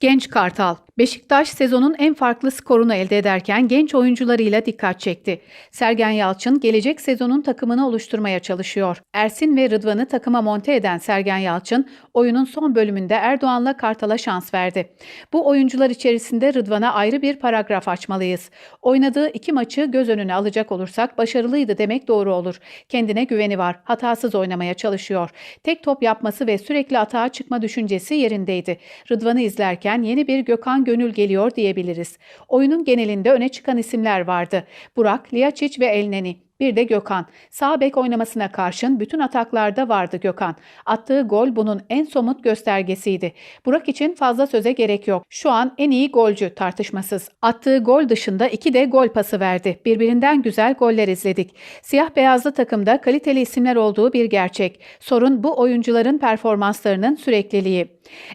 Genç Kartal Beşiktaş sezonun en farklı skorunu elde ederken genç oyuncularıyla dikkat çekti. Sergen Yalçın gelecek sezonun takımını oluşturmaya çalışıyor. Ersin ve Rıdvan'ı takıma monte eden Sergen Yalçın oyunun son bölümünde Erdoğan'la Kartal'a şans verdi. Bu oyuncular içerisinde Rıdvan'a ayrı bir paragraf açmalıyız. Oynadığı iki maçı göz önüne alacak olursak başarılıydı demek doğru olur. Kendine güveni var. Hatasız oynamaya çalışıyor. Tek top yapması ve sürekli atağa çıkma düşüncesi yerindeydi. Rıdvan'ı izlerken yeni bir Gökhan Gönül geliyor diyebiliriz. Oyunun genelinde öne çıkan isimler vardı. Burak, Liaçiç ve Elneni. Bir de Gökhan. Sağ bek oynamasına karşın bütün ataklarda vardı Gökhan. Attığı gol bunun en somut göstergesiydi. Burak için fazla söze gerek yok. Şu an en iyi golcü tartışmasız. Attığı gol dışında iki de gol pası verdi. Birbirinden güzel goller izledik. Siyah beyazlı takımda kaliteli isimler olduğu bir gerçek. Sorun bu oyuncuların performanslarının sürekliliği.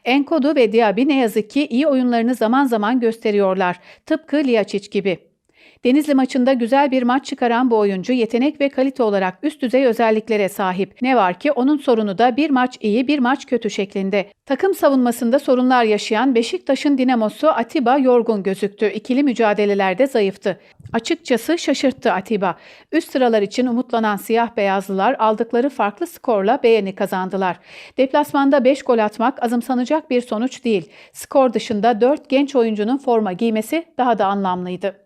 Enkodu ve Diaby ne yazık ki iyi oyunlarını zaman zaman gösteriyorlar. Tıpkı Liaçiç gibi. Denizli maçında güzel bir maç çıkaran bu oyuncu yetenek ve kalite olarak üst düzey özelliklere sahip. Ne var ki onun sorunu da bir maç iyi bir maç kötü şeklinde. Takım savunmasında sorunlar yaşayan Beşiktaş'ın dinamosu Atiba yorgun gözüktü. İkili mücadelelerde zayıftı. Açıkçası şaşırttı Atiba. Üst sıralar için umutlanan siyah beyazlılar aldıkları farklı skorla beğeni kazandılar. Deplasmanda 5 gol atmak azımsanacak bir sonuç değil. Skor dışında 4 genç oyuncunun forma giymesi daha da anlamlıydı.